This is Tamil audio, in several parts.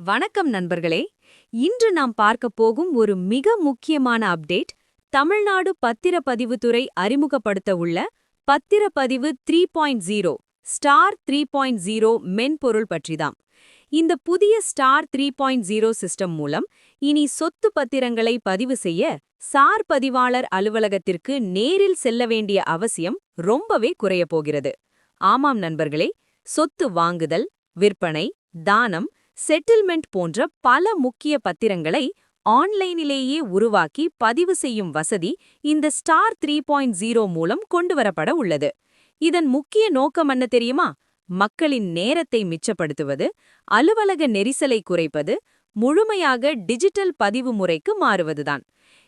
வணக்கம் நண்பர்களே. இன்று நாம் பார்க்க போகும் ஒரு மிக முக்கியமான அப்டேட் தமிழ்நாடு பத்திரப்பதிவுத்துறை அறிமுகப்படுத்த உள்ள பத்திரப்பதிவு three point zero star three point zero மென்பொருள் பற்றிதாம். இந்த புதிய star three point zero system மூலம் இனி சொத்து பத்திரங்களை பதிவு செய்ய சார் பதிவாளர் அலுவலகத்திற்கு நேரில் செல்ல வேண்டிய அவசியம் ரொம்பவே குறையப் போகிறது. ஆமாம் நண்பர்களே சொத்து வாங்குதல் விற்பனை தானம் செட்டில்மெண்ட் போன்ற பல முக்கிய பத்திரங்களை ஆன்லைனிலேயே உருவாக்கி பதிவு செய்யும் வசதி இந்த ஸ்டார் த்ரீ பாயிண்ட் ஜீரோ மூலம் கொண்டுவரப்பட உள்ளது. இதன் முக்கிய நோக்கம் என்ன தெரியுமா? மக்களின் நேரத்தை மிச்சப்படுத்துவது அலுவலக நெரிசலை குறைப்பது முழுமையாக டிஜிட்டல் பதிவு முறைக்கு மாறுவதுதான்.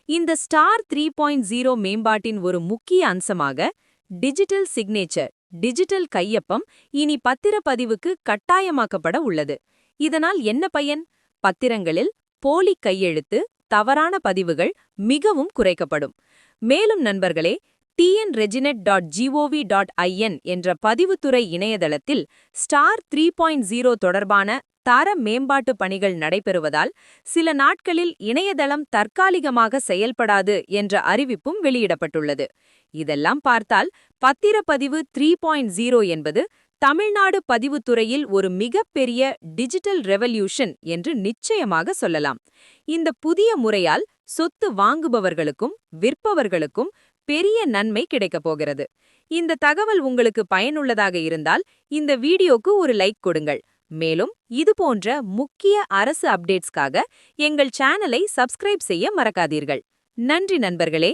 இந்த ஸ்டார் த்ரீ பாயிண்ட் ஜீரோ மேம்பாட்டின் ஒரு முக்கிய அம்சமாக டிஜிட்டல் சிக்னேச்சர் டிஜிட்டல் கையொப்பம் இனி பத்திரப்பதிவுக்கு கட்டாயமாக்கப்பட உள்ளது. இதனால் என்ன பயன்? பத்திரங்களில் போலி கையெழுத்து தவறான பதிவுகள் மிகவும் குறைக்கப்படும். மேலும் நண்பர்களே TN reginet dot GOV dot IN என்ற பதிவுத்துறை இணையதளத்தில் ஸ்டார் த்ரீ பாயிண்ட் ஜீரோ தொடர்பான தர மேம்பாட்டு பணிகள் நடைபெறுவதால் சில நாட்களில் இணையதளம் தற்காலிகமாக செயல்படாது என்ற அறிவிப்பும் வெளியிடப்பட்டுள்ளது. இதெல்லாம் பார்த்தால் பத்திரப்பதிவு த்ரீ பாயிண்ட் ஜீரோ என்பது தமிழ்நாடு பதிவுத்துறையில் ஒரு மிகப்பெரிய டிஜிட்டல் ரெவல்யூஷன் என்று நிச்சயமாக சொல்லலாம். இந்த புதிய முறையால் சொத்து வாங்குபவர்களுக்கும் விற்பவர்களுக்கும் பெரிய நன்மை கிடைக்கப் போகிறது. இந்த தகவல் உங்களுக்கு பயனுள்ளதாக இருந்தால் இந்த வீடியோக்கு ஒரு லைக் கொடுங்கள். மேலும் இது போன்ற முக்கிய அரசு அப்டேட்ஸ்க்காக எங்கள் சேனலை சப்ஸ்கிரைப் செய்ய மறக்காதீர்கள். நன்றி நண்பர்களே!